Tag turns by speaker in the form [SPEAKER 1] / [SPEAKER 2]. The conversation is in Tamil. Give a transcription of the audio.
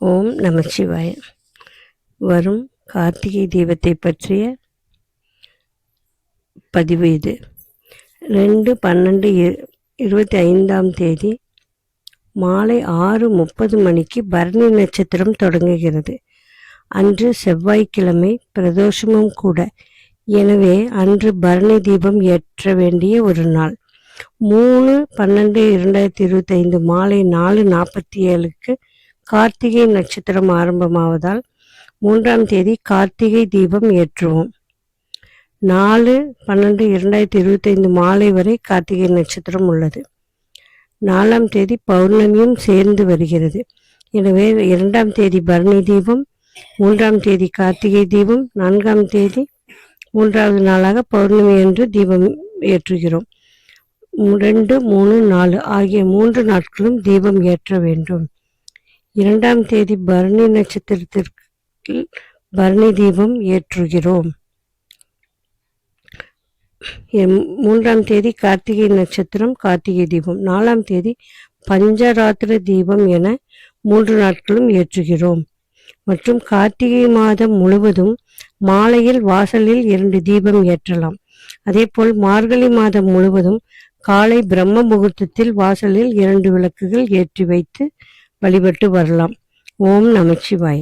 [SPEAKER 1] ஓம் நமச்சிவாய. வரும் கார்த்திகை தீபத்தை பற்றிய பதிவு இது. ரெண்டு பன்னெண்டு இருபத்தி ஐந்தாம் தேதி மாலை ஆறு முப்பது மணிக்கு பரணி நட்சத்திரம் தொடங்குகிறது. அன்று செவ்வாய்க்கிழமை பிரதோஷமும் கூட. எனவே அன்று பரணி தீபம் ஏற்ற வேண்டிய ஒரு நாள். மூணு பன்னெண்டு இரண்டாயிரத்தி இருபத்தைந்து மாலை நாலு நாற்பத்தி ஏழுக்கு கார்த்திகை நட்சத்திரம் ஆரம்பமாவதால் மூன்றாம் தேதி கார்த்திகை தீபம் ஏற்றுவோம். நாலு பன்னெண்டு இரண்டாயிரத்தி இருபத்தைந்து மாலை வரை கார்த்திகை நட்சத்திரம் உள்ளது. நாலாம் தேதி பௌர்ணமியும் சேர்ந்து வருகிறது. எனவே இரண்டாம் தேதி பரணி தீபம் மூன்றாம் தேதி கார்த்திகை தீபம் நான்காம் தேதி மூன்றாவது நாளாக பௌர்ணமி என்று தீபம் ஏற்றுகிறோம். ரெண்டு மூணு நாலு ஆகிய மூன்று நாட்களும் தீபம் ஏற்ற வேண்டும். இரண்டாம் தேதி பரணி நட்சத்திரத்திற்கு பரணி தீபம் ஏற்றுகிறோம். மூன்றாம் தேதி கார்த்திகை நட்சத்திரம் கார்த்திகை தீபம். நாலாம் தேதி பஞ்சராத்திர தீபம் என மூன்று நாட்களும் ஏற்றுகிறோம். மற்றும் கார்த்திகை மாதம் முழுவதும் மாலையில் வாசலில் இரண்டு தீபம் ஏற்றலாம். அதேபோல் மார்கழி மாதம் முழுவதும் காலை பிரம்ம முகூர்த்தத்தில் வாசலில் இரண்டு விளக்குகள் ஏற்றி வைத்து வழிபட்டு வரலாம். ஓம் நமச்சிவாய.